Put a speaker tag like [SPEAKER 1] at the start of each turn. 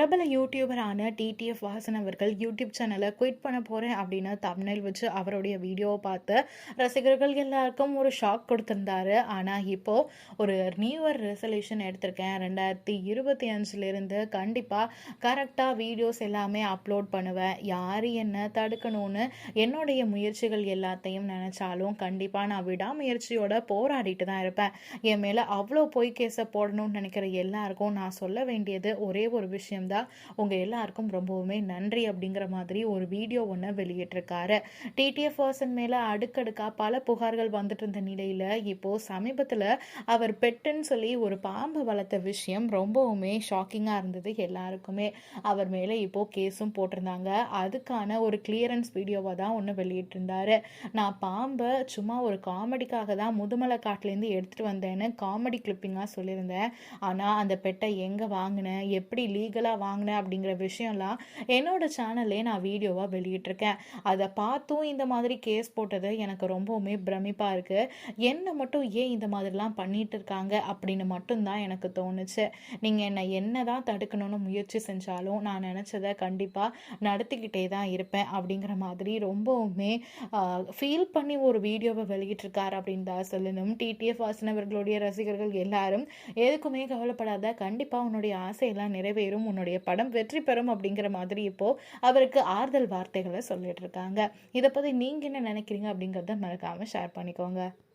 [SPEAKER 1] பிரபல யூடியூபரான டிடிஎஃப் வாசன் அவர்கள் யூடியூப் சேனலை குயிட் பண்ண போகிறேன் அப்படின்னு தமிழில் வச்சு அவருடைய வீடியோவை பார்த்து ரசிகர்கள் எல்லாருக்கும் ஒரு ஷாக் கொடுத்துருந்தாரு. ஆனால் இப்போது ஒரு நியூ இயர் ரெசல்யூஷன் எடுத்திருக்கேன். ரெண்டாயிரத்தி இருபத்தி அஞ்சுலேருந்து கண்டிப்பாக கரெக்டாக வீடியோஸ் எல்லாமே அப்லோட் பண்ணுவேன். யார் என்ன தடுக்கணும்னு என்னுடைய முயற்சிகள் எல்லாத்தையும் நினச்சாலும் கண்டிப்பாக நான் விடாமுயற்சியோட போராடிட்டு தான் இருப்பேன். என் மேலே அவ்வளோ பொய் கேஸை போடணும்னு நினைக்கிற எல்லாருக்கும் நான் சொல்ல வேண்டியது ஒரே ஒரு விஷயம் இருந்தால் உங்கள் எல்லாருக்கும் ரொம்பவுமே நன்றி அப்படிங்கிற மாதிரி ஒரு வீடியோ ஒன்று வெளியிட்டிருக்காரு. டிடிஎஃப் பர்சன் மேலே அடுக்கடுக்காக பல புகார்கள் வந்துட்டு இருந்த நிலையில் இப்போது சமீபத்தில் அவர் பெட்டுன்னு சொல்லி ஒரு பாம்பு வளர்த்த விஷயம் ரொம்பவுமே ஷாக்கிங்காக இருந்தது எல்லாருக்குமே. அவர் மேலே இப்போது கேஸும் போட்டிருந்தாங்க. அதுக்கான ஒரு கிளியரன்ஸ் வீடியோவை தான் ஒன்று வெளியிட்டிருந்தாரு. நான் பாம்பை சும்மா ஒரு காமெடிக்காக தான் முதுமலை காட்டிலேருந்து எடுத்துகிட்டு வந்தேன்னு காமெடி கிளிப்பிங்காக சொல்லியிருந்தேன். ஆனால் அந்த பெட்டை எங்கே வாங்கினேன் எப்படி லீகலாக வாங்கினேன் அப்படிங்கிற விஷயம்லாம் என்னோட சேனல்லே நான் வீடியோவாக வெளியிட்டிருக்கேன். அதை பார்த்தும் இந்த மாதிரி கேஸ் போட்டது எனக்கு ரொம்பவுமே பிரமிப்பாக இருக்குது என்னை மட்டும் ஏன் இந்த மாதிரிலாம் பண்ணிட்டு இருக்காங்க அப்படின்னு மட்டும்தான் எனக்கு தோணுச்சு. நீங்கள் என்னை என்ன தான் தடுக்கணும்னு முயற்சி செஞ்சாலும் நான் நினச்சதை கண்டிப்பாக நடத்திக்கிட்டே தான் இருப்பேன் அப்படிங்கிற மாதிரி ரொம்பவுமே ஃபீல் பண்ணி ஒரு வீடியோவை வெளியிட்டிருக்காரு அப்படின்னு தான் சொல்லணும். டிடிஎஃப் வாசன் அவர்களுடைய ரசிகர்கள் எல்லாரும் எதுக்குமே கவலைப்படாத கண்டிப்பாக உன்னுடைய ஆசையெல்லாம் நிறைவேறும். உன்னுடைய படம் வெற்றி பெறும் அப்படிங்கிற மாதிரி இப்போ அவருக்கு ஆறுதல் வார்த்தைகளை சொல்லிட்டு இருக்காங்க. இதை பற்றி நீங்கள் என்ன நினைக்கிறீங்க அப்படிங்கிறத மறக்காமல் ஷேர் பண்ணிக்கோங்க.